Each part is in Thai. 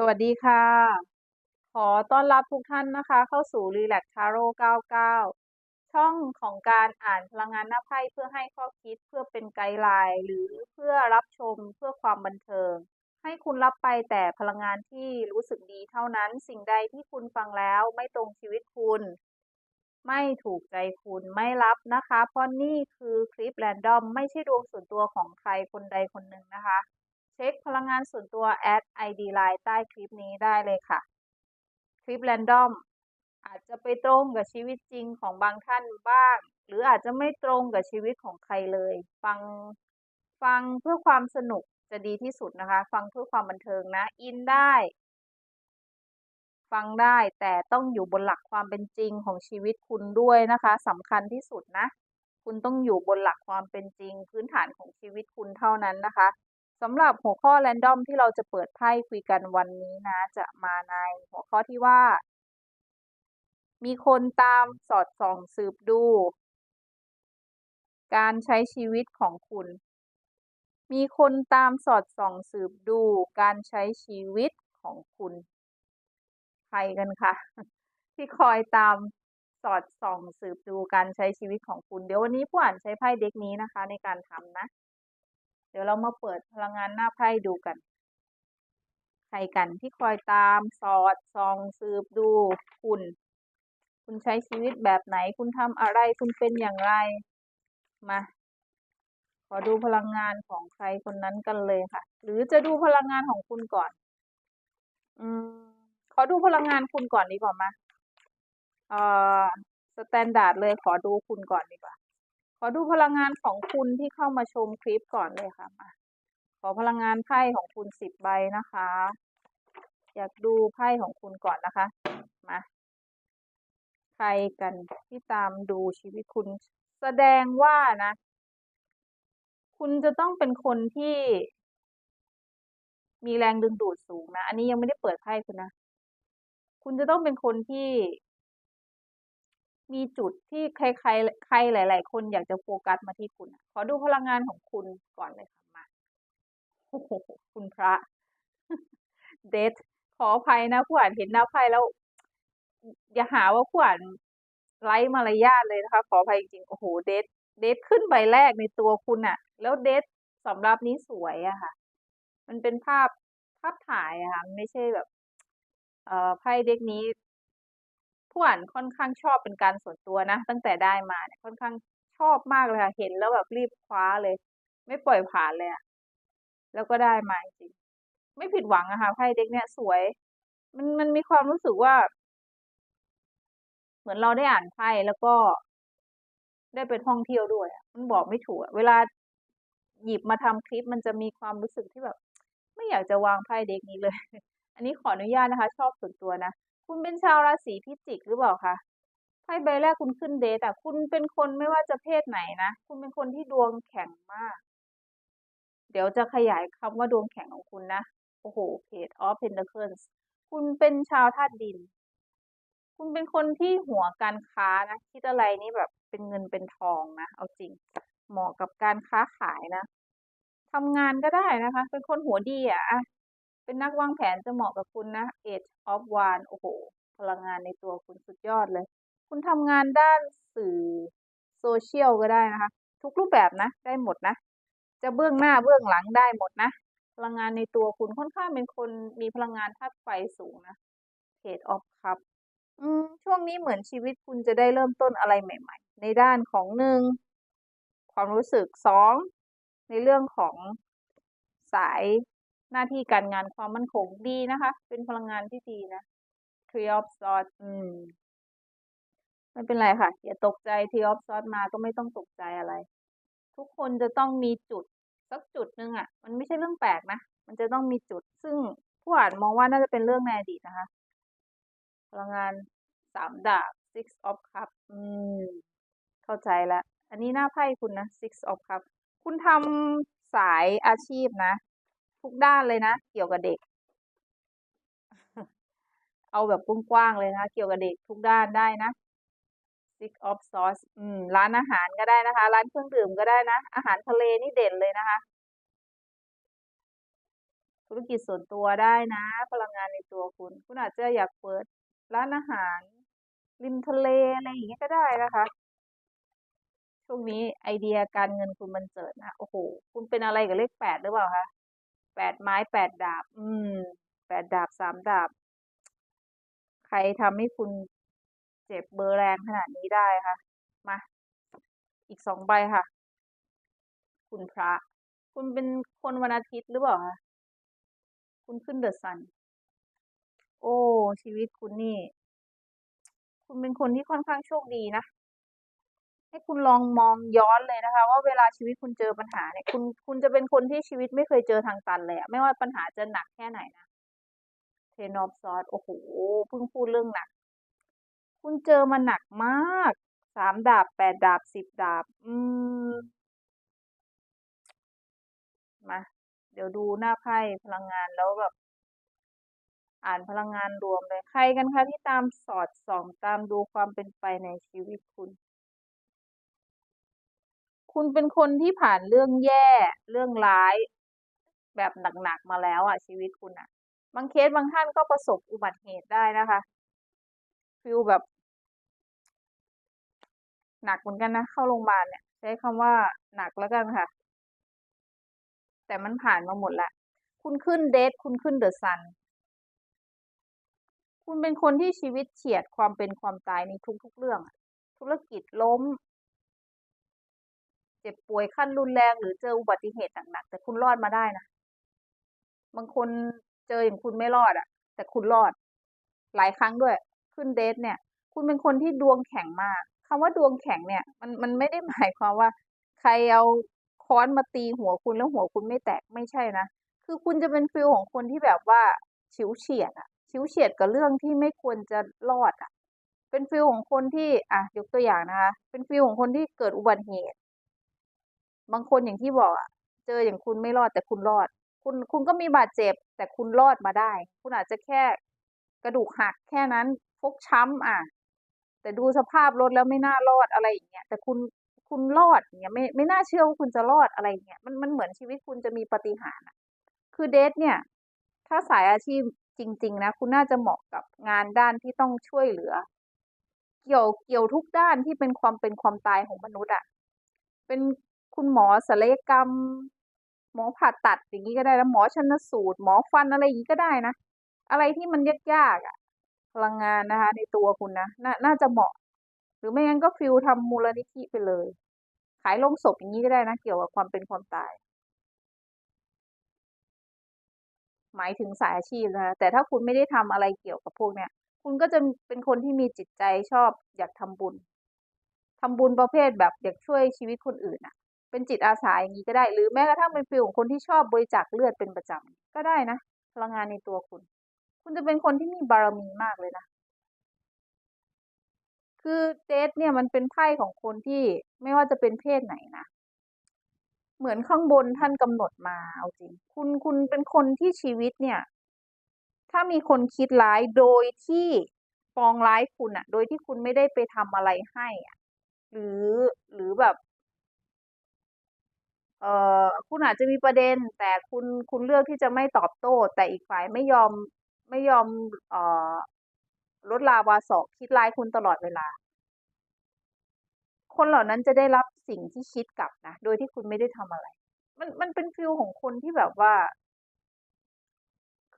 สวัสดีค่ะ ขอต้อนรับทุกท่านนะคะ เข้าสู่ Relax Taro 99 ช่องของการอ่านพลังงานหน้าไพ่เพื่อให้ข้อคิดเพื่อเป็นไกด์ไลน์หรือเพื่อรับชมเพื่อความบันเทิง ให้คุณรับไปแต่พลังงานที่รู้สึกดีเท่านั้น สิ่งใดที่คุณฟังแล้วไม่ตรงชีวิตคุณ ไม่ถูกใจคุณไม่รับนะคะ เพราะนี่คือคลิปแรนดอม ไม่ใช่ดวงส่วนตัวของใครคนใดคนหนึ่งนะคะ เช็คพลังงานส่วนตัวแอด ID Line ใต้คลิปนี้ได้เลยค่ะ คลิปแรนดอมอาจจะไปตรงกับชีวิตจริงของบางท่านบ้าง หรืออาจจะไม่ตรงกับชีวิตของใครเลย ฟังฟังเพื่อความสนุกจะดีที่สุดนะคะ ฟังเพื่อความบันเทิงนะ อินได้ ฟังได้แต่ต้องอยู่บนหลักความเป็นจริงของชีวิตคุณด้วยนะคะสำคัญที่สุดนะ คุณต้องอยู่บนหลักความเป็นจริง พื้นฐานของชีวิตคุณเท่านั้นนะคะ สำหรับหัวข้อแรนดอมที่เราจะเปิดไพ่คุยกันวันนี้นะ จะมาในหัวข้อที่ว่า มีคนตามสอดส่องสืบดู การใช้ชีวิตของคุณ มีคนตามสอดส่องสืบดู การใช้ชีวิตของคุณ ใครกันคะที่คอยตามสอดส่องสืบดูการใช้ชีวิตของคุณ เดี๋ยววันนี้ผู้อ่านใช้ไพ่เด็กนี้นะคะ ในการทำนะ ดี๋ยวเรามาเปิดพลังงานหน้าไพ่ดูกัน ใครกันที่คอยตามสอดส่องสืบดูคุณ คุณใช้ชีวิตแบบไหนคุณทำอะไรคุณเป็นอย่างไร มา ขอดูพลังงานของใครคนนั้นกันเลยค่ะ หรือจะดูพลังงานของคุณก่อน อืม ขอดูพลังงานคุณก่อนดีกว่ามาเอ่อสแตนดาร์ดเลยขอดูคุณก่อนดีกว่า ขอดูพลังงานของคุณที่เข้ามาชมคลิปก่อนเลยค่ะมาขอพลังงานไพ่ของคุณสิบใบนะคะ อยากดูไพ่ของคุณก่อนนะคะ มาใครกันที่ตามดูชีวิตคุณ แสดงว่านะ คุณจะต้องเป็นคนที่ มีแรงดึงดูดสูงนะ อันนี้ยังไม่ได้เปิดไพ่คุณนะ คุณจะต้องเป็นคนที่ มีจุดที่ใครใครใครหลาย ๆ คนอยากจะโฟกัสมาที่คุณ ขอดูพลังงานของคุณก่อนเลยค่ะมาโอ้โหคุณพระเดทขออภัยนะผู้อ่านเห็นหน้าไพ่แล้ว อย่าหาว่าผู้อ่านไร้มารยาทเลยนะคะ ขออภัยจริงๆโอ้โหเดทเดทขึ้นใบแรกในตัวคุณอะแล้วเดทสำหรับนี้สวยอะค่ะ มันเป็นภาพภาพถ่ายอะค่ะไม่ใช่แบบ เอ่อไพ่เด็กนี้ ผู้อ่านค่อนข้างชอบเป็นการส่วนตัวนะ ตั้งแต่ได้มาเนี่ยค่อนข้างชอบมากเลยค่ะ เห็นแล้วแบบรีบคว้าเลย ไม่ปล่อยผ่านเลยอะแล้วก็ได้มาจริงไม่ผิดหวังอะค่ะไพ่เด็กเนี่ยสวย มันมันมีความรู้สึกว่า เหมือนเราได้อ่านไพ่แล้วก็ได้ไปท่องเที่ยวด้วย มันบอกไม่ถูก เวลาหยิบมาทำคลิปมันจะมีความรู้สึกที่แบบ ไม่อยากจะวางไพ่เด็กนี้เลย อันนี้ขออนุญาตนะคะ ชอบส่วนตัวนะ คุณเป็นชาวราศีพิจิกหรือเปล่าคะไพ่ใบแรกคุณขึ้นเดทแต่คุณเป็นคนไม่ว่าจะเพศไหนนะ คุณเป็นคนที่ดวงแข็งมาก เดี๋ยวจะขยายคำว่าดวงแข็งของคุณนะ โอ้โห Page of Pentacles คุณเป็นชาวธาตุดิน คุณเป็นคนที่หัวการค้านะ คิดอะไรนี่แบบเป็นเงินเป็นทองนะ เอาจริง เหมาะกับการค้าขายนะทำงานก็ได้นะคะ เป็นคนหัวดีอะอะ เป็นนักวางแผนจะเหมาะกับคุณนะ Age of One โอ้โห พลังงานในตัวคุณสุดยอดเลย คุณทำงานด้านสื่อโซเชียลก็ได้นะคะ ทุกรูปแบบนะ ได้หมดนะ จะเบื้องหน้าเบื้องหลังได้หมดนะ พลังงานในตัวคุณค่อนข้างเป็นคนมีพลังงานธาตุไฟสูงนะ Age of Cup อืมช่วงนี้เหมือนชีวิตคุณจะได้เริ่มต้นอะไรใหม่ ๆ ในด้านของหนึ่งความรู้สึกสองในเรื่องของสาย หน้าที่การงานความมั่นคงดีนะคะ เป็นพลังงานที่ดีนะ Tree of Swords อืมไม่เป็นไรค่ะ อย่าตกใจ Tree of Swords มาก็ไม่ต้องตกใจอะไร ทุกคนจะต้องมีจุดสักจุดหนึ่งอะ่ะ มันไม่ใช่เรื่องแปลกนะ มันจะต้องมีจุด ซึ่งผู้อ่านมองว่าน่าจะเป็นเรื่องในอดีตนะคะ พลังงานสามดาบ Six of cup อืม เข้าใจแล้วอันนี้หน้าไพ่คุณนะ Six of cup คุณทำสายอาชีพนะ ทุกด้านเลยนะ เกี่ยวกับเด็ก เอาแบบกว้างๆเลยนะ เกี่ยวกับเด็กทุกด้านได้นะ Six of Swords อืม ร้านอาหารก็ได้นะคะ ร้านเครื่องดื่มก็ได้นะ อาหารทะเลนี่เด่นเลยนะคะ ธุรกิจส่วนตัวได้นะ พลังงานในตัวคุณ คุณอาจจะอยากเปิด ร้านอาหาร ริมทะเลอะไรอย่างเงี้ยก็ได้นะคะช่วงนี้ไอเดียการเงินคุณบันเจิดนะ โอ้โห คุณเป็นอะไรกับเลขแปดหรือเปล่าคะ แปดไม้แปดดาบ อืมแปดดาบสามดาบ ใครทำให้คุณเจ็บเบอร์แรงขนาดนี้ได้คะมา อีกสองใบค่ะ คุณพระ คุณเป็นคนวันอาทิตย์หรือเปล่าคะคุณขึ้นเดอะซัน โอ้ ชีวิตคุณนี่ คุณเป็นคนที่ค่อนข้างโชคดีนะ ให้คุณลองมองย้อนเลยนะคะ ว่าเวลาชีวิตคุณเจอปัญหาเนี่ย คุณคุณจะเป็นคนที่ชีวิตไม่เคยเจอทางตันเลยไม่ว่าปัญหาจะหนักแค่ไหนนะเทนอฟซอสโอ้โหเพิ่งพูดเรื่องหนัก คุณเจอมาหนักมากสามดาบแปดดาบสิบดาบ อืมมาเดี๋ยวดูหน้าไพ่พลังงานแล้วแบบ อ่านพลังงานรวมเลย ใครกันคะที่ตามสอดส่องตามดูความเป็นไปในชีวิตคุณ คุณเป็นคนที่ผ่านเรื่องแย่เรื่องร้าย แบบหนักๆมาแล้วอะชีวิตคุณอะบางเคสบางท่านก็ประสบอุบัติเหตุได้นะคะฟิลแบบ หนักเหมือนกันนะ เข้าโรงพยาบาลเนี่ย ใช้คำว่าหนักแล้วกันค่ะ แต่มันผ่านมาหมดล้วคุณขึ้นเดทคุณขึ้นเดอะซันคุณเป็นคนที่ชีวิตเฉียดความเป็นความตายในทุกๆเรื่อง ธุรกิจล้ม เจ็บป่วยขั้นรุนแรงหรือเจออุบัติเหตุหนักๆแต่คุณรอดมาได้นะบางคนเจออย่างคุณไม่รอดอะแต่คุณรอด หลายครั้งด้วย ขึ้นเดทเนี่ย คุณเป็นคนที่ดวงแข็งมากคำว่าดวงแข็งเนี่ย มันมันไม่ได้หมายความว่า ใครเอาค้อนมาตีหัวคุณแล้วหัวคุณไม่แตกไม่ใช่นะคือคุณจะเป็นฟิลของคนที่แบบว่าฉิวเฉียดอะฉิวเฉียดกับเรื่องที่ไม่ควรจะรอดอะเป็นฟิลของคนที่อะยกตัวอย่างนะคะ เป็นฟิลของคนที่เกิดอุบัติเหตุ บางคนอย่างที่บอกเจออย่างคุณไม่รอดแต่คุณรอด คุณคุณก็มีบาดเจ็บ แต่คุณรอดมาได้ คุณอาจจะแค่กระดูกหักแค่นั้นฟกช้ำอะ แต่ดูสภาพรถแล้วไม่น่ารอดอะไรอย่างเงี้ยแต่คุณคุณรอดเงี้ยไม่ไม่น่าเชื่อว่าคุณจะรอดอะไรเงี้ยมันมันเหมือนชีวิตคุณจะมีปาฏิหาริย์อะคือเดทเนี่ย ถ้าสายอาชีพจริง ๆ นะ คุณน่าจะเหมาะกับงานด้านที่ต้องช่วยเหลือ เกี่ยวเกี่ยวทุกด้านที่เป็นความเป็นความตายของมนุษย์อะเป็น คุณหมอศัลยกรรม หมอผ่าตัดอย่างนี้ก็ได้นะหมอชันสูตร หมอฟันอะไรอย่างนี้ก็ได้นะ อะไรที่มันยากๆอะพลังงานนะคะ ในตัวคุณนะนน่าจะเหมาะ หรือไม่งั้นก็ฟิลทำมูลนิธิไปเลย ขายลงศพอย่างนี้ก็ได้นะ เกี่ยวกับความเป็นความตาย หมายถึงสายอาชีพนะคะแต่ถ้าคุณไม่ได้ทำอะไรเกี่ยวกับพวกเนี้ยคุณก็จะเป็นคนที่มีจิตใจชอบอยากทำบุญทำบุญประเภทแบบอยากช่วยชีวิตคนอื่นอะ เป็นจิตอาสาอย่างนี้ก็ได้ หรือแม้กระทั่งเป็นฟิลของคนที่ชอบบริจาคเลือดเป็นประจำก็ได้นะพลังงานในตัวคุณ คุณจะเป็นคนที่มีบารมีมากเลยนะ คือเดทเนี่ยมันเป็นไพ่ของคนที่ไม่ว่าจะเป็นเพศไหนนะเหมือนข้างบนท่านกำหนดมาเอาจริง คุณคุณเป็นคนที่ชีวิตเนี่ย ถ้ามีคนคิดร้ายโดยที่ปองร้ายคุณอะโดยที่คุณไม่ได้ไปทำอะไรให้อะหรือหรือแบบ เอ่อ คุณอาจจะมีประเด็น แต่คุณ คุณเลือกที่จะไม่ตอบโต้ แต่อีกฝ่ายไม่ยอม ไม่ยอม เอ่อ ลดลาวาสอกคิดร้ายคุณตลอดเวลา คนเหล่านั้นจะได้รับสิ่งที่คิดกลับนะ โดยที่คุณไม่ได้ทำอะไร มัน มันเป็นฟิลของคนที่แบบว่า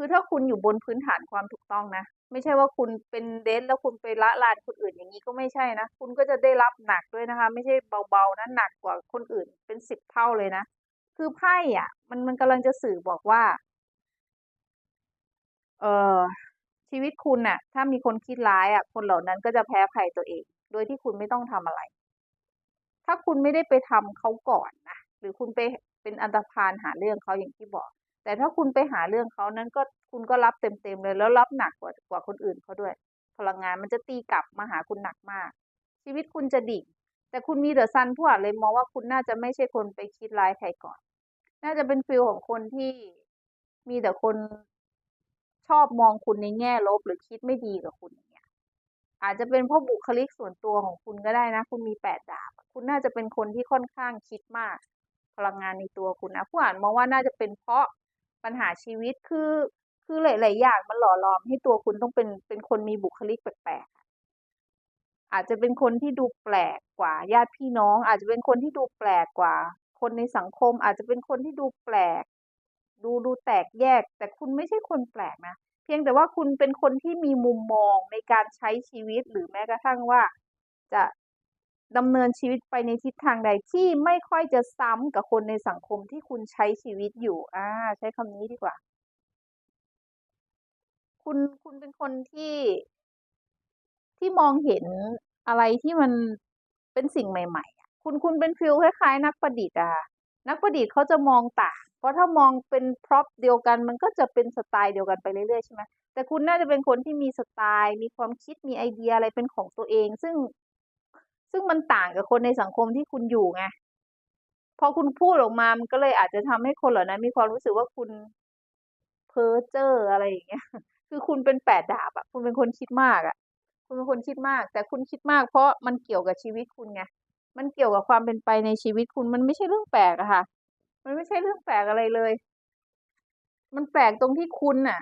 คือถ้าคุณอยู่บนพื้นฐานความถูกต้องนะ ไม่ใช่ว่าคุณเป็นเดทแล้วคุณไปละลานคนอื่นอย่างนี้ก็ไม่ใช่นะ คุณก็จะได้รับหนักด้วยนะคะ ไม่ใช่เบาๆนะหนักกว่าคนอื่นเป็นสิบเท่าเลยนะ คือไพ่อะ มันมันกำลังจะสื่อบอกว่า เออชีวิตคุณน่ะ ถ้ามีคนคิดร้ายอะ คนเหล่านั้นก็จะแพ้ภัยตัวเอง โดยที่คุณไม่ต้องทำอะไร ถ้าคุณไม่ได้ไปทำเขาก่อนนะหรือคุณไปเป็นอันตรพานหาเรื่องเขาอย่างที่บอก แต่ถ้าคุณไปหาเรื่องเขานั้นก็คุณก็รับเต็มๆเลย แล้วรับหนักกว่ากว่าคนอื่นเขาด้วย พลังงานมันจะตีกลับมาหาคุณหนักมาก ชีวิตคุณจะดิ่งแต่คุณมีเดอะซันผู้อ่านเลยมองว่าคุณน่าจะไม่ใช่คนไปคิดร้ายใครก่อน น่าจะเป็นฟิลของคนที่มีแต่คนชอบมองคุณในแง่ลบหรือคิดไม่ดีกับคุณอย่างเงี้ย อาจจะเป็นเพราะบุคลิกส่วนตัวของคุณก็ได้นะ คุณมีแปดดาบ คุณน่าจะเป็นคนที่ค่อนข้างคิดมาก พลังงานในตัวคุณนะผู้อ่านมองว่าน่าจะเป็นเพราะ ปัญหาชีวิตคือคือหลายๆอย่างมันหล่อหลอมให้ตัวคุณต้องเป็นเป็นคนมีบุคลิกแปลกๆอาจจะเป็นคนที่ดูแปลกกว่า ญาติพี่น้อง อาจจะเป็นคนที่ดูแปลกกว่า คนในสังคม อาจจะเป็นคนที่ดูแปลก ดูดูแตกแยก แต่คุณไม่ใช่คนแปลกนะเพียงแต่ว่าคุณเป็นคนที่มีมุมมองในการใช้ชีวิตหรือแม้กระทั่งว่า จะ ดำเนินชีวิตไปในทิศทางใดที่ไม่ค่อยจะซ้ำกับคนในสังคมที่คุณใช้ชีวิตอยู่อาใช้คำนี้ดีกว่า คุณคุณเป็นคนที่ที่มองเห็นอะไรที่มันเป็นสิ่งใหม่ ๆ คุณคุณเป็นฟีลคล้ายๆ นักประดิษฐ์อะนักประดิษฐ์เขาจะมองต่าง เพราะถ้ามองเป็น Prop เดียวกัน มันก็จะเป็นสไตล์เดียวกันไปเรื่อยๆใช่ไหมแต่คุณน่าจะเป็นคนที่มีสไตล์ มีความคิดมีไอเดียอะไรเป็นของตัวเอง ซึ่ง ซึ่งมันต่างกับคนในสังคมที่คุณอยู่ไงพอคุณพูดออกมามันก็เลยอาจจะทำให้คนเหล่านั้น มีความรู้สึกว่าคุณเพ้อเจ้ออะไรอย่างเงี้ย คือคุณเป็นแปดดาบอะคุณเป็นคนคิดมากอะคุณเป็นคนคิดมาก แต่คุณคิดมากเพราะมันเกี่ยวกับชีวิตคุณไงมันเกี่ยวกับความเป็นไปในชีวิตคุณมันไม่ใช่เรื่องแปลกอะค่ะ มันไม่ใช่เรื่องแปลกอะไรเลย มันแปลกตรงที่คุณน่ะ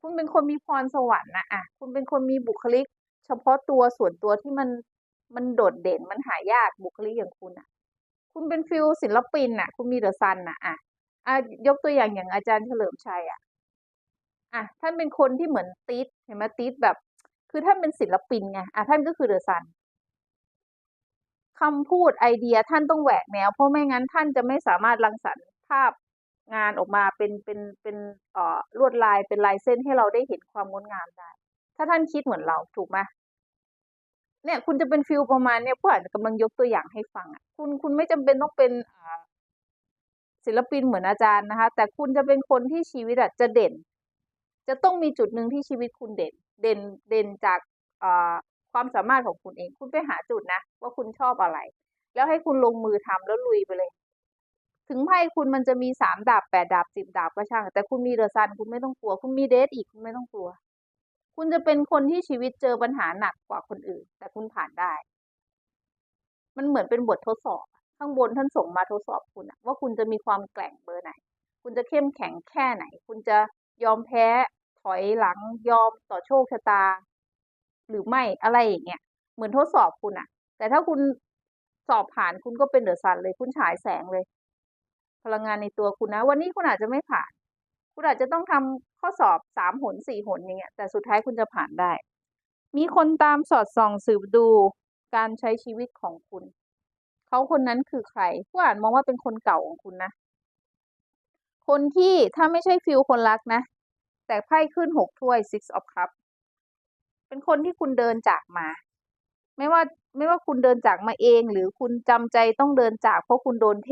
คุณเป็นคนมีพรสวรรค์นะอะคุณเป็นคนมีบุคลิก เฉพาะตัวส่วนตัวที่มัน มันโดดเด่นมันหายากบุคลิกอย่างคุณน่ะคุณเป็นฟีลศิลปินน่ะคุณมี The Sun น่ะอะอายกตัวอย่างอย่างอาจารย์เฉลิมชัยอะอะท่านเป็นคนที่เหมือนติสเห็นไหมติสแบบ คือท่านเป็นศิลปินไงอะท่านก็คือ The Sun คำพูดไอเดียท่านต้องแหวกแนว เพราะไม่งั้นท่านจะไม่สามารถรังสรรค์ภาพงานออกมาเป็นเป็นเป็นเอ่อลวดลายเป็นลายเส้นให้เราได้เห็นความงดงามได้ ถ้าท่านคิดเหมือนเราถูกไหม เนี่ยคุณจะเป็นฟีลประมาณเนี้ยผู้อ่านกำลังยกตัวอย่างให้ฟังอะคุณคุณไม่จำเป็นต้องเป็นศิลปินเหมือนอาจารย์นะคะ แต่คุณจะเป็นคนที่ชีวิตอะจะเด่น จะต้องมีจุดหนึ่งที่ชีวิตคุณเด่น เด่นเด่นจากความสามารถของคุณเอง คุณไปหาจุดนะ ว่าคุณชอบอะไร แล้วให้คุณลงมือทำแล้วลุยไปเลย ถึงไพ่คุณมันจะมี3ดาบ8ดดาบ10ดาบก็ช่าง แต่คุณมี The Sun คุณไม่ต้องกลัว คุณมี Death อีกคุณไม่ต้องกลัว คุณจะเป็นคนที่ชีวิตเจอปัญหาหนักกว่าคนอื่น แต่คุณผ่านได้ มันเหมือนเป็นบททดสอบ ข้างบนท่านส่งมาทดสอบคุณว่าคุณจะมีความแกร่งเบอร์ไหน คุณจะเข้มแข็งแค่ไหน คุณจะยอมแพ้ถอยหลังยอมต่อโชคชะตา หรือไม่อะไรอย่างเงี้ยเหมือนทดสอบคุณน่ะแต่ถ้าคุณสอบผ่านคุณก็เป็น The Sun เลย คุณฉายแสงเลย พลังงานในตัวคุณนะ วันนี้คุณอาจจะไม่ผ่าน คุณอาจจะต้องทำข้อสอบ3หน4หนอย่างเงี้ยแต่สุดท้ายคุณจะผ่านได้ มีคนตามสอดส่องสืบดูการใช้ชีวิตของคุณ เขาคนนั้นคือใครผู้อ่านมองว่าเป็นคนเก่าของคุณนะ คนที่ถ้าไม่ใช่ฟีลคนรักนะ แต่ไพ่ขึ้น6ถ้วย Six of Cups เป็นคนที่คุณเดินจากมา ไม่ว่าไม่ว่าคุณเดินจากมาเอง หรือคุณจำใจต้องเดินจากเพราะคุณโดนเท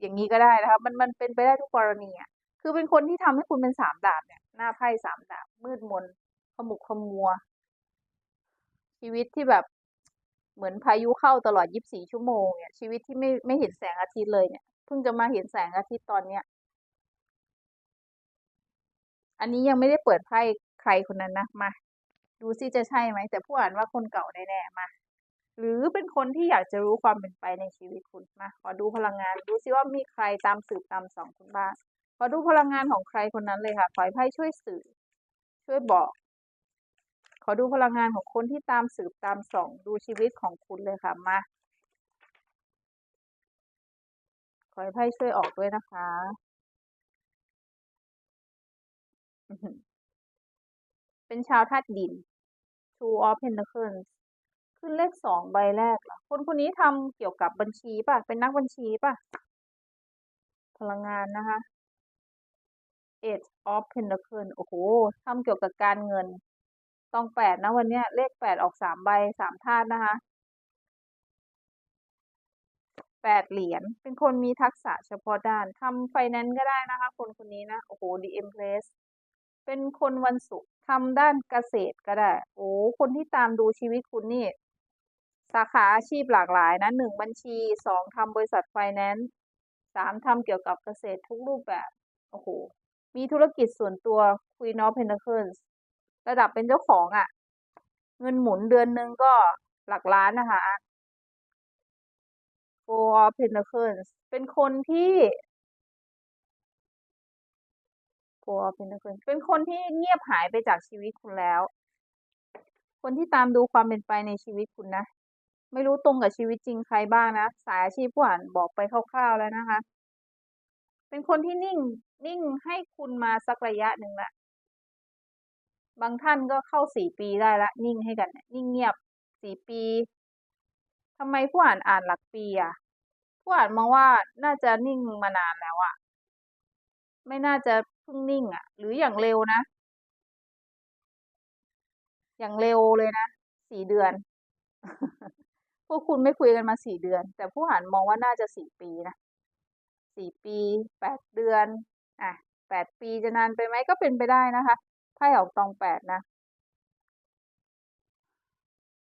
อย่างงี้ก็ได้นะคะมันมันเป็นไปได้ทุกกรณีอะ คือเป็นคนที่ทำให้คุณเป็น3ดาบเนี่ย หน้าไพ่3ดาบ มืดมน ขมุกขมัว ชีวิตที่แบบเหมือนพายุเข้าตลอด 24 ชั่วโมงเนี่ย ชีวิตที่ไม่ไม่เห็นแสงอาทิตย์เลยเนี่ย เพิ่งจะมาเห็นแสงอาทิตย์ตอนเนี้ย อันนี้ยังไม่ได้เปิดไพ่ใครคนนั้นนะมา ดูซิจะใช่ไหม แต่ผู้อ่านว่าคนเก่าแน่ๆมา หรือเป็นคนที่อยากจะรู้ความเป็นไปในชีวิตคุณมาขอดูพลังงาน ดูซิว่ามีใครตามสืบตามสองคุณบ้าง ขอดูพลังงานของใครคนนั้นเลยค่ะขอไพ่ช่วยสื่อ ช่วยบอก ขอดูพลังงานของคนที่ตามสืบตามส่อง ดูชีวิตของคุณเลยค่ะมาขอไพ่ช่วยออกด้วยนะคะเป็นชาวธาตุดิน Two of Pentacles ขึ้นเลข2ใบแรกเหรอคนคนนี้ทำเกี่ยวกับบัญชีเปล่าเป็นนักบัญชีเปล่า?พลังงานนะคะ Eight of Pentacles โอ้โฮทำเกี่ยวกับการเงินตอง8นะวันนี้เลข8ออก3ใบ3ธาตุนะคะ8เหรียญ เป็นคนมีทักษะเฉพาะด้าน ทำไฟแนนซ์ก็ได้นะคะ คนคนนี้นะ โอ้โฮ The Empress เป็นคนวันศุกร์ทำด้านเกษตรก็ได้ โอ้โฮคนที่ตามดูชีวิตคุณนี่ สาขาอาชีพหลากหลายนะ1บัญชี2ทำบริษัทไฟแนนซ์3ทำเกี่ยวกับเกษตรทุกรูปแบบ โอ้โฮ มีธุรกิจส่วนตัว Queen of Pentacles ระดับเป็นเจ้าของอะเงินหมุนเดือนนึงก็หลักล้านนะคะ Four of Pentacles เป็นคนที่ Four of Pentacles เป็นคนที่เงียบหายไปจากชีวิตคุณแล้ว คนที่ตามดูความเป็นไปในชีวิตคุณนะ ไม่รู้ตรงกับชีวิตจริงใครบ้างนะ สายอาชีพผู้อ่านบอกไปคร่าวๆแล้วนะคะ เป็นคนที่นิ่ง นิ่งให้คุณมาสักระยะหนึ่งละ บางท่านก็เข้าสี่ปีได้ละ นิ่งให้กัน นิ่งเงียบสี่ปีทำไมผู้อ่านอ่านหลักปีอะ ผู้อ่านมองว่าน่าจะนิ่งมานานแล้วอะ ไม่น่าจะเพิ่งนิ่ง อะ หรืออย่างเร็วนะ อย่างเร็วเลยนะสี่เดือนพวกคุณไม่คุยกันมาสี่เดือน แต่ผู้อ่านมองว่าน่าจะสี่ปีนะ สี่ปีแปดเดือนอะแปดปีจะนานไปไหมก็เป็นไปได้นะคะไพ่ออกตองแปดนะ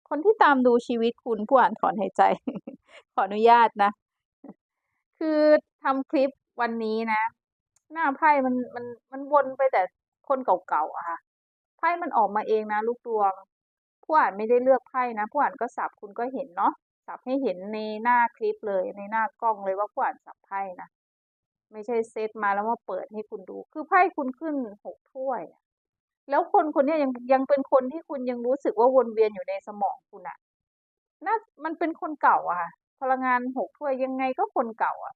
คนที่ตามดูชีวิตคุณผู้อ่านถอนหายใจ ขออนุญาตนะ คือทำคลิปวันนี้นะ หน้าไพ่มันมันมันวนไปแต่คนเก่าๆอะค่ะไพ่มันออกมาเองนะ ลูกดวง ผู้อ่านไม่ได้เลือกไพ่นะ ผู้อ่านก็สับคุณก็เห็นเนาะ สับให้เห็นในหน้าคลิปเลยในหน้ากล้องเลยว่าผู้อ่านสับไพ่นะไม่ใช่เซตมาแล้วมาเปิดให้คุณดู คือไพ่คุณขึ้นหกถ้วย แล้วคนคนนี้ยังยังเป็นคนที่คุณยังรู้สึกว่าวนเวียนอยู่ในสมองคุณอะน่ามันเป็นคนเก่าอะค่ะพลังงานหกถ้วยยังไงก็คนเก่าอะ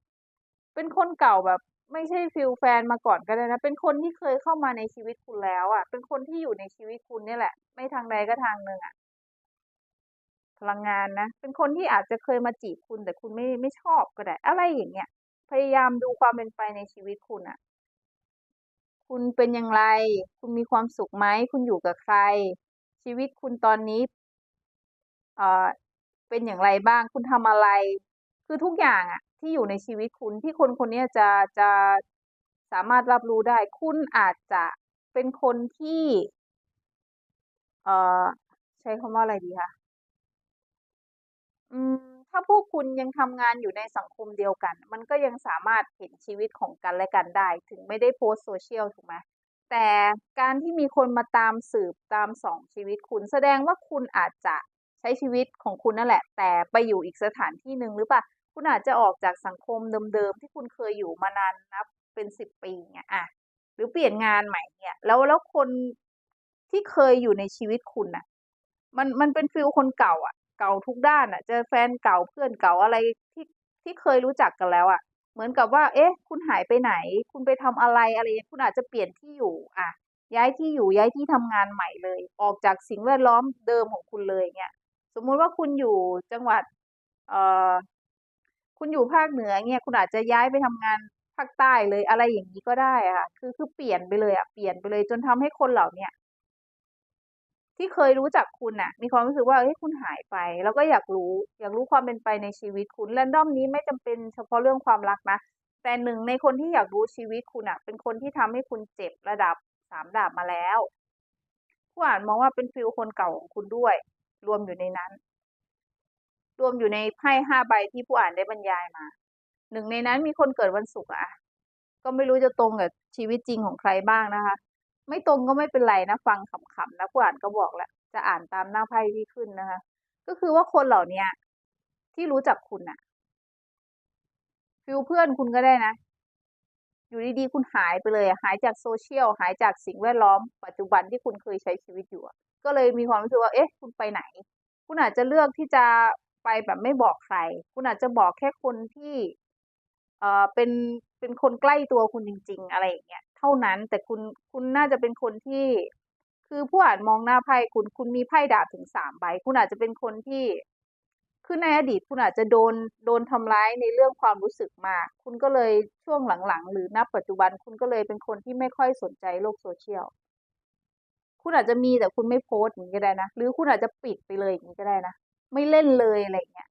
เป็นคนเก่าแบบ ไม่ใช่ฟิลแฟนมาก่อนก็ได้นะ เป็นคนที่เคยเข้ามาในชีวิตคุณแล้วอะเป็นคนที่อยู่ในชีวิตคุณนี่แหละ ไม่ทางใดก็ทางหนึ่งอะ พลังงานนะ เป็นคนที่อาจจะเคยมาจีบคุณแต่คุณไม่ไม่ชอบก็ได้ อะไรอย่างเงี้ย พยายามดูความเป็นไปในชีวิตคุณอะคุณเป็นอย่างไร คุณมีความสุขไหม คุณอยู่กับใคร ชีวิตคุณตอนนี้ เอ่อ เป็นอย่างไรบ้าง คุณทำอะไร คือทุกอย่างอะที่อยู่ในชีวิตคุณที่คนคนนี้จะจะสามารถรับรู้ได้ คุณอาจจะเป็นคนที่ เอ่อ ใช้คำว่าอะไรดีคะ อืมถ้าพวกคุณยังทำงานอยู่ในสังคมเดียวกัน มันก็ยังสามารถเห็นชีวิตของกันและกันได้ ถึงไม่ได้โพสต์ social ถูกไหมแต่การที่มีคนมาตามสืบตามส่องชีวิตคุณ แสดงว่าคุณอาจจะใช้ชีวิตของคุณนั่นแหละ แต่ไปอยู่อีกสถานที่หนึ่งหรือเปล่าคุณอาจจะออกจากสังคมเดิมๆที่คุณเคยอยู่มานานนับเป็นสิบปีเงี้ยอะหรือเปลี่ยนงานใหม่เนี่ย แล้วแล้วคนที่เคยอยู่ในชีวิตคุณน่ะ มันมันเป็นฟีลคนเก่าอะ เก่าทุกด้านอะเจอแฟนเก่าเพื่อนเก่าอะไรที่ที่เคยรู้จักกันแล้วอะเหมือนกับว่า เอ๊ะ คุณหายไปไหน คุณไปทำอะไรอะไรคุณอาจจะเปลี่ยนที่อยู่อะย้ายที่อยู่ย้ายที่ทำงานใหม่เลย ออกจากสิ่งแวดล้อมเดิมของคุณเลยเงี้ยสมมุติว่าคุณอยู่จังหวัด เอ่อคุณอยู่ภาคเหนือเงี้ยคุณอาจจะย้ายไปทำงานภาคใต้เลยอะไรอย่างงี้ก็ได้ค่ะคือคือเปลี่ยนไปเลยอะเปลี่ยนไปเลยจนทำให้คนเหล่าเนี้ย ที่เคยรู้จักคุณน่ะ มีความรู้สึกว่าเฮ้ยคุณหายไป แล้วก็อยากรู้ อยากรู้ความเป็นไปในชีวิตคุณ random นี้ไม่จำเป็นเฉพาะเรื่องความรักนะ แต่หนึ่งในคนที่อยากรู้ชีวิตคุณน่ะ เป็นคนที่ทำให้คุณเจ็บระดับสามดาบมาแล้ว ผู้อ่านมองว่าเป็นฟีลคนเก่าของคุณด้วย รวมอยู่ในนั้น รวมอยู่ในไพ่ห้าใบที่ผู้อ่านได้บรรยายมา หนึ่งในนั้นมีคนเกิดวันศุกร์อะก็ไม่รู้จะตรงกับชีวิตจริงของใครบ้างนะคะ ไม่ตรงก็ไม่เป็นไรนะ ฟังขำๆนะผู้อ่านก็บอกแล้ว จะอ่านตามหน้าไพ่ที่ขึ้นนะคะ ก็คือว่าคนเหล่าเนี้ยที่รู้จักคุณน่ะฟีลเพื่อนคุณก็ได้นะ อยู่ดีๆคุณหายไปเลย หายจาก social หายจากสิ่งแวดล้อม ปัจจุบันที่คุณเคยใช้ชีวิตอยู่ ก็เลยมีความรู้สึกว่า เอ๊ะ คุณไปไหน คุณอาจจะเลือกที่จะไปแบบไม่บอกใคร คุณอาจจะบอกแค่คนที่ เอ่อ เป็น เป็นคนใกล้ตัวคุณจริง ๆ อะไรอย่างเงี้ย เท่านั้น แต่คุณคุณน่าจะเป็นคนที่ คือผู้อ่านมองหน้าไพ่คุณคุณมีไพ่ดาบถึงสามใบ คุณอาจจะเป็นคนที่คือในอดีตคุณอาจจะโดนโดนทำร้ายในเรื่องความรู้สึกมาก คุณก็เลยช่วงหลังๆ หรือณปัจจุบันคุณก็เลยเป็นคนที่ไม่ค่อยสนใจโลก social คุณอาจจะมีแต่คุณไม่โพสต์อย่างงี้ก็ได้นะ หรือคุณอาจจะปิดไปเลยอย่างงี้ก็ได้นะ ไม่เล่นเลยอะไรเงี้ย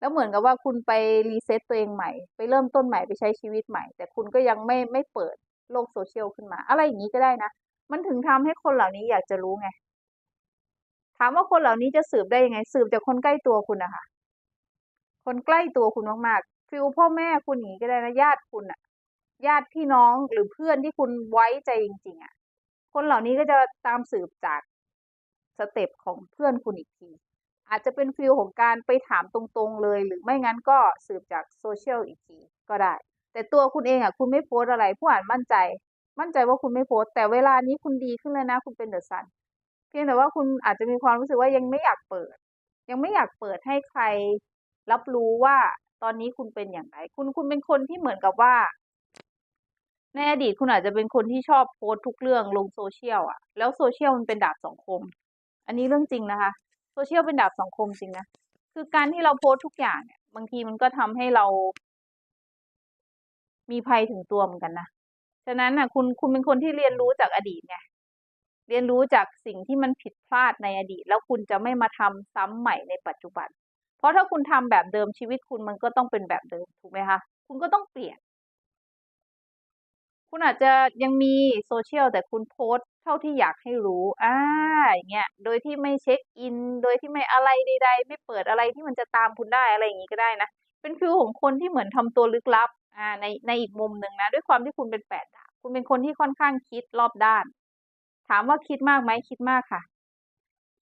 แล้วเหมือนกับว่าคุณไป reset ตัวเองใหม่ ไปเริ่มต้นใหม่ไปใช้ชีวิตใหม่ แต่คุณก็ยังไม่ไม่เปิด โลก social ขึ้นมา อะไรอย่างงี้ก็ได้นะ มันถึงทำให้คนเหล่านี้อยากจะรู้ไง ถามว่าคนเหล่านี้จะสืบได้ยังไง สืบจากคนใกล้ตัวคุณนะค่ะคนใกล้ตัวคุณมากๆฟีลพ่อแม่คุณอย่างงี้ก็ได้นะญาติคุณน่ะญาติพี่น้องหรือเพื่อนที่คุณไว้ใจจริง ๆอะคนเหล่านี้ก็จะตามสืบจากสเต็ปของเพื่อนคุณอีกทีอาจจะเป็นฟีลของการไปถามตรงๆเลย หรือไม่งั้นก็สืบจาก social อีกทีก็ได้ แต่ตัวคุณเองอะคุณไม่โพสอะไร ผู้อ่านมั่นใจ มั่นใจว่าคุณไม่โพสแต่เวลานี้คุณดีขึ้นเลยนะ คุณเป็นเดอะซันเพียงแต่ว่าคุณอาจจะมีความรู้สึกว่ายังไม่อยากเปิด ยังไม่อยากเปิดให้ใครรับรู้ว่าตอนนี้คุณเป็นอย่างไร คุณคุณเป็นคนที่เหมือนกับว่า ในอดีตคุณอาจจะเป็นคนที่ชอบโพสทุกเรื่องลงโซเชียลอะ แล้วโซเชียลมันเป็นดาบสองคม อันนี้เรื่องจริงนะคะ โซเชียลเป็นดาบสองคมจริงนะ คือการที่เราโพสทุกอย่างเนี่ย บางทีมันก็ทำให้เรา มีภัยถึงตัวเหมือนกันนะฉะนั้นน่ะคุณคุณเป็นคนที่เรียนรู้จากอดีตไงเรียนรู้จากสิ่งที่มันผิดพลาดในอดีต แล้วคุณจะไม่มาทำซ้ำใหม่ในปัจจุบัน เพราะถ้าคุณทำแบบเดิมชีวิตคุณมันก็ต้องเป็นแบบเดิมถูกไหมคะคุณก็ต้องเปลี่ยน คุณอาจจะยังมีโซเชียลแต่คุณโพสต์เท่าที่อยากให้รู้อ่าอย่างเงี้ยโดยที่ไม่เช็คอิน โดยที่ไม่อะไรใด ๆ ไม่เปิดอะไรที่มันจะตามคุณได้อะไรอย่างงี้ก็ได้นะเป็นฟีลของคนที่เหมือนทำตัวลึกลับ ในในอีกมุมหนึ่งนะ ด้วยความที่คุณเป็นแปดดาบคุณเป็นคนที่ค่อนข้างคิดรอบด้าน ถามว่าคิดมากไหมคิดมากค่ะ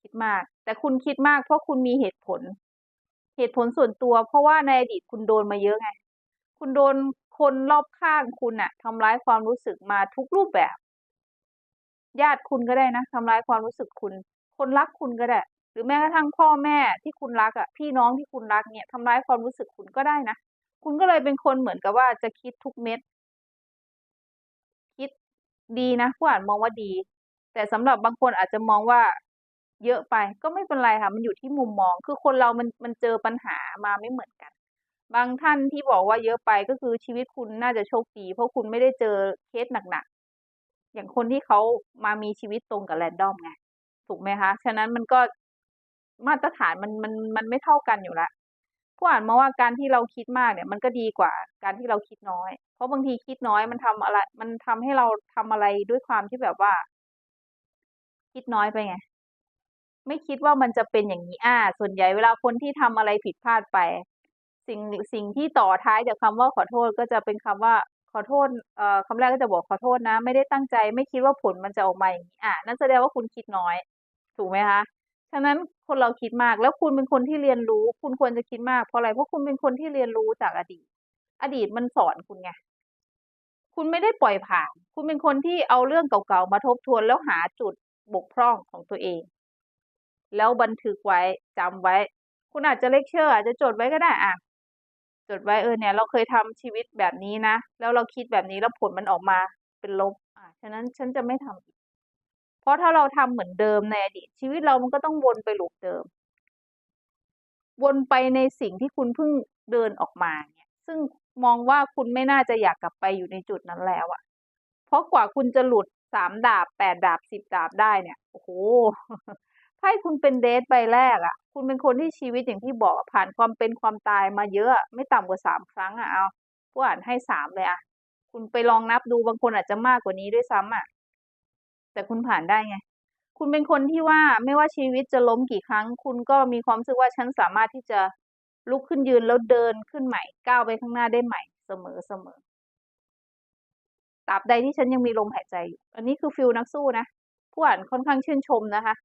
คิดมาก แต่คุณคิดมากเพราะคุณมีเหตุผล เหตุผลส่วนตัว เพราะว่าในอดีตคุณโดนมาเยอะไง คุณโดนคนรอบข้างคุณน่ะทำร้ายความรู้สึกมาทุกรูปแบบ ญาติคุณก็ได้นะทำร้ายความรู้สึกคุณ คนรักคุณก็ได้ หรือแม้กระทั่งพ่อแม่ที่คุณรักอะพี่น้องที่คุณรักเนี่ยทำร้ายความรู้สึกคุณก็ได้นะ คุณก็เลยเป็นคนเหมือนกับว่าจะคิดทุกเม็ด คิดดีนะผู้อ่านมองว่าดี แต่สำหรับบางคนอาจจะมองว่าเยอะไปก็ไม่เป็นไรค่ะ มันอยู่ที่มุมมอง คือคนเรามันมันเจอปัญหามาไม่เหมือนกัน บางท่านที่บอกว่าเยอะไปก็คือชีวิตคุณน่าจะโชคดีเพราะคุณไม่ได้เจอเคสหนักๆ อย่างคนที่เขามามีชีวิตตรงกับแรนดอมไง ถูกไหมคะ ฉะนั้นมันก็มาตรฐานมันมันมันไม่เท่ากันอยู่แล้ว ผู้อ่านมองว่าการที่เราคิดมากเนี่ย มันก็ดีกว่าการที่เราคิดน้อย เพราะบางทีคิดน้อยมันทำอะไร มันทำให้เราทำอะไรด้วยความที่แบบว่า คิดน้อยไปไง ไม่คิดว่ามันจะเป็นอย่างนี้อ่า ส่วนใหญ่เวลาคนที่ทำอะไรผิดพลาดไป สิ่งสิ่งที่ต่อท้ายจากคำว่าขอโทษก็จะเป็นคำว่าขอโทษเอ่อคำแรกก็จะบอกขอโทษนะ ไม่ได้ตั้งใจ ไม่คิดว่าผลมันจะออกมาอย่างนี้ อ่านั่นแสดงว่าคุณคิดน้อย ถูกไหมคะฉะนั้นคนเราคิดมากแล้วคุณเป็นคนที่เรียนรู้ คุณควรจะคิดมากเพราะอะไรเพราะคุณเป็นคนที่เรียนรู้จากอดีต อดีตมันสอนคุณไงคุณไม่ได้ปล่อยผ่าน คุณเป็นคนที่เอาเรื่องเก่าๆมาทบทวนแล้วหาจุดบกพร่องของตัวเอง แล้วบันทึกไว้จำไว้ คุณอาจจะเลคเชอร์อาจจะจดไว้ก็ได้อะจดไว้เออเนี่ย เราเคยทำชีวิตแบบนี้นะแล้วเราคิดแบบนี้แล้วผลมันออกมาเป็นลบอ่าฉะนั้นฉันจะไม่ทำอีก เพราะถ้าเราทำเหมือนเดิมในอดีตชีวิตเรามันก็ต้องวนไป loop เดิม วนไปในสิ่งที่คุณเพิ่งเดินออกมาเนี่ย ซึ่งมองว่าคุณไม่น่าจะอยากกลับไปอยู่ในจุดนั้นแล้วอะเพราะกว่าคุณจะหลุด3ดาบ8ดดาบ10ดาบได้เนี่ยโอ้โฮไพ่คุณเป็น Death ใบแรกอะคุณเป็นคนที่ชีวิตอย่างที่บอกผ่านความเป็นความตายมาเยอะ ไม่ต่ำกว่า3ครั้งอะเอาผู้อ่านให้3เลยอะคุณไปลองนับดูบางคนอาจจะมากกว่านี้ด้วยซ้ำอะ แต่คุณผ่านได้ไง คุณเป็นคนที่ว่าไม่ว่าชีวิตจะล้มกี่ครั้ง คุณก็มีความรู้สึกว่าฉันสามารถที่จะลุกขึ้นยืนแล้วเดินขึ้นใหม่ก้าวไปข้างหน้าได้ใหม่เสมอๆตราบใดที่ฉันยังมีลมหายใจอยู่อันนี้คือฟีลนักสู้นะผู้อ่านค่อนข้างชื่นชมนะคะ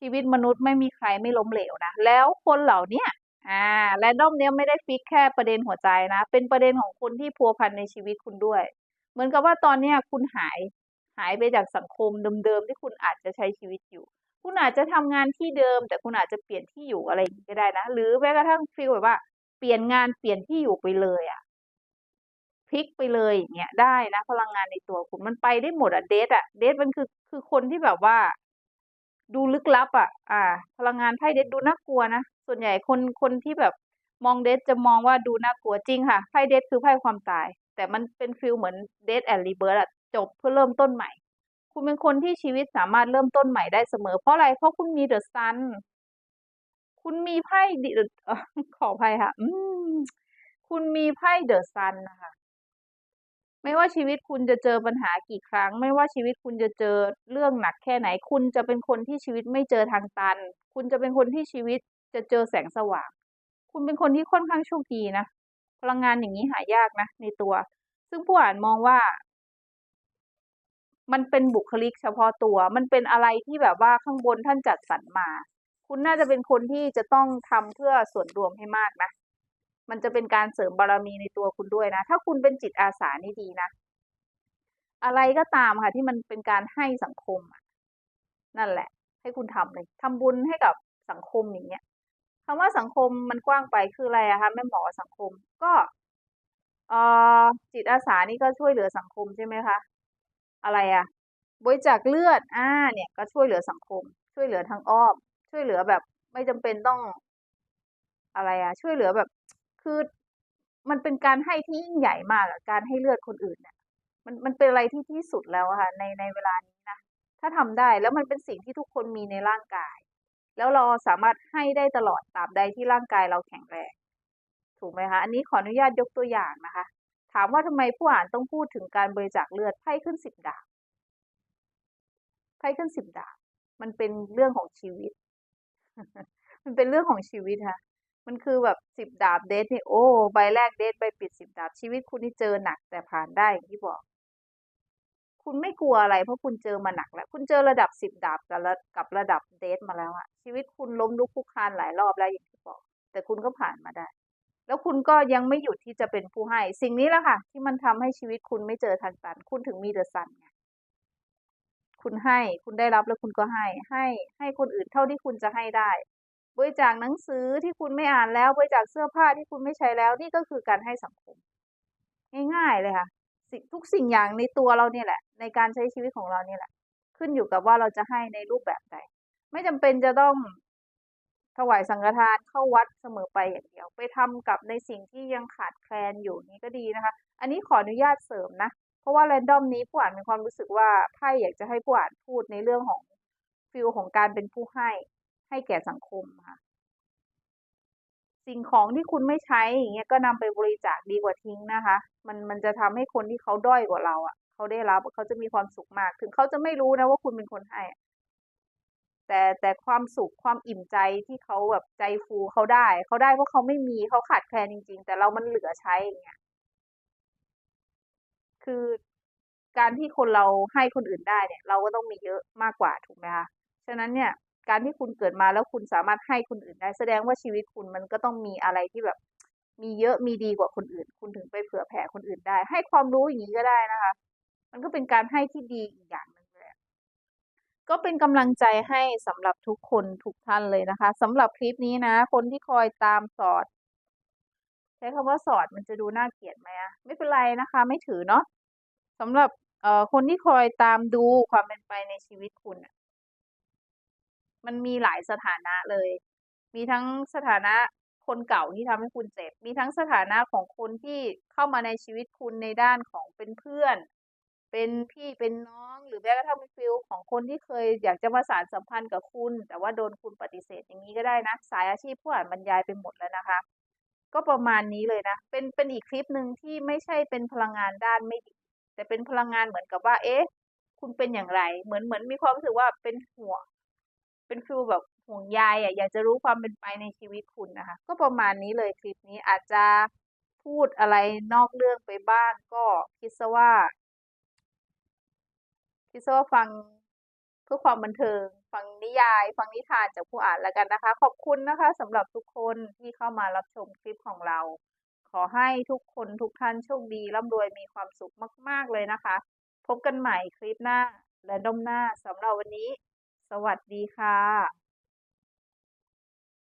ชีวิตมนุษย์ไม่มีใครไม่ล้มเหลวนะแล้วคนเหล่าเนี้ยอ่า random เนี้ยไม่ได้ฟิกแค่ประเด็นหัวใจนะ เป็นประเด็นของคนที่พัวพันในชีวิตคุณด้วย เหมือนกับว่าตอนเนี้ยคุณหาย หายไปจากสังคมเดิมๆที่คุณอาจจะใช้ชีวิตอยู่ คุณอาจจะทำงานที่เดิม แต่คุณอาจจะเปลี่ยนที่อยู่อะไรอย่างงี้ก็ได้นะ หรือแม้กระทั่งฟีลแบบว่าเปลี่ยนงานเปลี่ยนที่อยู่ไปเลยอะพลิกไปเลยอย่างเงี้ยได้นะ พลังงานในตัวคุณมันไปได้หมดอะ Death อะ Death มันคือคือคนที่แบบว่า ดูลึกลับอะอ่า พลังงานไพ่ Death ดูน่ากลัวนะส่วนใหญ่คนคนที่แบบมอง Death จะมองว่าดูน่ากลัวจริงค่ะไพ่ Death คือไพ่ความตาย แต่มันเป็นฟีลเหมือน Death and Rebirth อะ จบเพื่อเริ่มต้นใหม่ คุณเป็นคนที่ชีวิตสามารถเริ่มต้นใหม่ได้เสมอ เพราะอะไร เพราะคุณมี The Sun คุณมีไพ่ดิขออภัยค่ะ อืม คุณมีไพ่ The Sun น่ะคะ ไม่ว่าชีวิตคุณจะเจอปัญหากี่ครั้ง ไม่ว่าชีวิตคุณจะเจอเรื่องหนักแค่ไหน คุณจะเป็นคนที่ชีวิตไม่เจอทางตัน คุณจะเป็นคนที่ชีวิตจะเจอแสงสว่าง คุณเป็นคนที่ค่อนข้างโชคดีนะ พลังงานอย่างงี้หายากนะในตัว ซึ่งผู้อ่านมองว่า มันเป็นบุคลิกเฉพาะตัว มันเป็นอะไรที่แบบว่าข้างบนท่านจัดสรรมา คุณน่าจะเป็นคนที่จะต้องทำเพื่อส่วนรวมให้มากนะ มันจะเป็นการเสริมบารมีในตัวคุณด้วยนะ ถ้าคุณเป็นจิตอาสานี่ดีนะ อะไรก็ตามค่ะ ที่มันเป็นการให้สังคมนั่นแหละ ให้คุณทำเลยทำบุญให้กับสังคมอย่างเงี้ยคำว่าสังคมมันกว้างไปคืออะไรอะคะแม่หมอสังคมก็อ่อจิตอาสานี่ก็ช่วยเหลือสังคมใช่ไหมคะ อะไรอะบริจาคเลือดอ่าเนี่ยก็ช่วยเหลือสังคม ช่วยเหลือทางอ้อม ช่วยเหลือแบบไม่จำเป็นต้อง อะไรอะช่วยเหลือแบบ คือมันเป็นการให้ที่ยิ่งใหญ่มากอะการให้เลือดคนอื่นเนี่ยมันมันเป็นอะไรที่ที่สุดแล้วค่ะในในเวลานี้นะถ้าทำได้แล้วมันเป็นสิ่งที่ทุกคนมีในร่างกาย แล้วเราสามารถให้ได้ตลอดตราบใดที่ร่างกายเราแข็งแรงถูกไหมคะอันนี้ขออนุญาตยกตัวอย่างนะคะ ถามว่าทำไมผู้อ่านต้องพูดถึงการบริจาคเลือดไพ่ขึ้นสิบดาบไพ่ขึ้นสิบดาบมันเป็นเรื่องของชีวิต มันเป็นเรื่องของชีวิตค่ะมันคือแบบสิบดาบเดทนี่โอ้ใบแรกเดทใบปิดสิบดาบชีวิตคุณที่เจอหนักแต่ผ่านได้อย่างที่บอก คุณไม่กลัวอะไรเพราะคุณเจอมาหนักแล้ว คุณเจอระดับสิบดาบกับระกับระดับเดทมาแล้วอะชีวิตคุณล้มลุกคลุกคลานหลายรอบแล้วอย่างที่บอก แต่คุณก็ผ่านมาได้ แล้วคุณก็ยังไม่หยุดที่จะเป็นผู้ให้ สิ่งนี้แหละค่ะ ที่มันทำให้ชีวิตคุณไม่เจอทางตัน คุณถึงมีเดอะซันไงคุณให้คุณได้รับแล้วคุณก็ให้ ให้ให้คนอื่นเท่าที่คุณจะให้ได้ บริจาคหนังสือที่คุณไม่อ่านแล้ว บริจาคเสื้อผ้าที่คุณไม่ใช้แล้ว นี่ก็คือการให้สังคม ง่ายๆเลยค่ะทุกสิ่งอย่างในตัวเราเนี่ยแหละ ในการใช้ชีวิตของเราเนี่ยแหละ ขึ้นอยู่กับว่าเราจะให้ในรูปแบบใด ไม่จำเป็นจะต้อง ถวายสังฆทานเข้าวัดเสมอไปอย่างเดียว ไปทำกับในสิ่งที่ยังขาดแคลนอยู่นี้ก็ดีนะคะ อันนี้ขออนุญาตเสริมนะ เพราะว่าแรนดอมนี้ผู้อ่านมีความรู้สึกว่าไพ่อยากจะให้ผู้อ่านพูดในเรื่องของฟิลของการเป็นผู้ให้ให้แก่สังคมค่ะ สิ่งของที่คุณไม่ใช้อย่างเงี้ยก็นำไปบริจาคดีกว่าทิ้งนะคะ มันมันจะทำให้คนที่เขาด้อยกว่าเราอะ เขาได้รับเขาจะมีความสุขมาก ถึงเขาจะไม่รู้นะว่าคุณเป็นคนให้ แต่แต่ความสุขความอิ่มใจที่เขาแบบใจฟูเขาได้ เขาได้เพราะเขาไม่มีเขาขาดแคลนจริง ๆ แต่เรามันเหลือใช้อย่างเงี้ยคือการที่คนเราให้คนอื่นได้เนี่ย เราก็ต้องมีเยอะมากกว่าถูกไหมคะฉะนั้นเนี่ย การที่คุณเกิดมาแล้วคุณสามารถให้คนอื่นได้ แสดงว่าชีวิตคุณมันก็ต้องมีอะไรที่แบบ มีเยอะมีดีกว่าคนอื่น คุณถึงไปเผื่อแผ่คนอื่นได้ ให้ความรู้อย่างนี้ก็ได้นะคะ มันก็เป็นการให้ที่ดีอีกอย่างหนึ่ง ก็เป็นกำลังใจให้สำหรับทุกคนทุกท่านเลยนะคะสำหรับคลิปนี้นะ คนที่คอยตามสอด ใช้คำว่าสอดมันจะดูน่าเกลียดไหมอะไม่เป็นไรนะคะ ไม่ถือเนาะสำหรับเอ่อคนที่คอยตามดูความเป็นไปในชีวิตคุณมันมีหลายสถานะเลย มีทั้งสถานะคนเก่าที่ทำให้คุณเจ็บ มีทั้งสถานะของคนที่เข้ามาในชีวิตคุณในด้านของเป็นเพื่อน เป็นพี่เป็นน้องหรือแม้กระทั่งฟิลของคนที่เคยอยากจะมาสานสัมพันธ์กับคุณ แต่ว่าโดนคุณปฏิเสธอย่างนี้ก็ได้นะ สายอาชีพผู้อ่านบรรยายไปหมดแล้วนะคะ ก็ประมาณนี้เลยนะ เป็นเป็นอีกคลิปหนึ่งที่ไม่ใช่เป็นพลังงานด้านไม่ดีแต่เป็นพลังงานเหมือนกับว่า เอ๊ะ คุณเป็นอย่างไร เหมือนเหมือนมีความรู้สึกว่าเป็นห่วงเป็นฟิลแบบห่วงใยอะอยากจะรู้ความเป็นไปในชีวิตคุณนะคะ ก็ประมาณนี้เลยคลิปนี้อาจจะพูดอะไรนอกเรื่องไปบ้างก็คิดซะว่า คิดว่าฟังเพื่อความบันเทิง ฟังนิยาย ฟังนิทานจากผู้อ่านแล้วกันนะคะ ขอบคุณนะคะสำหรับทุกคนที่เข้ามารับชมคลิปของเรา ขอให้ทุกคนทุกท่านโชคดีร่ำรวยมีความสุขมาก ๆเลยนะคะ พบกันใหม่คลิปหน้าและดมหน้าสำหรับวันนี้ สวัสดีค่ะ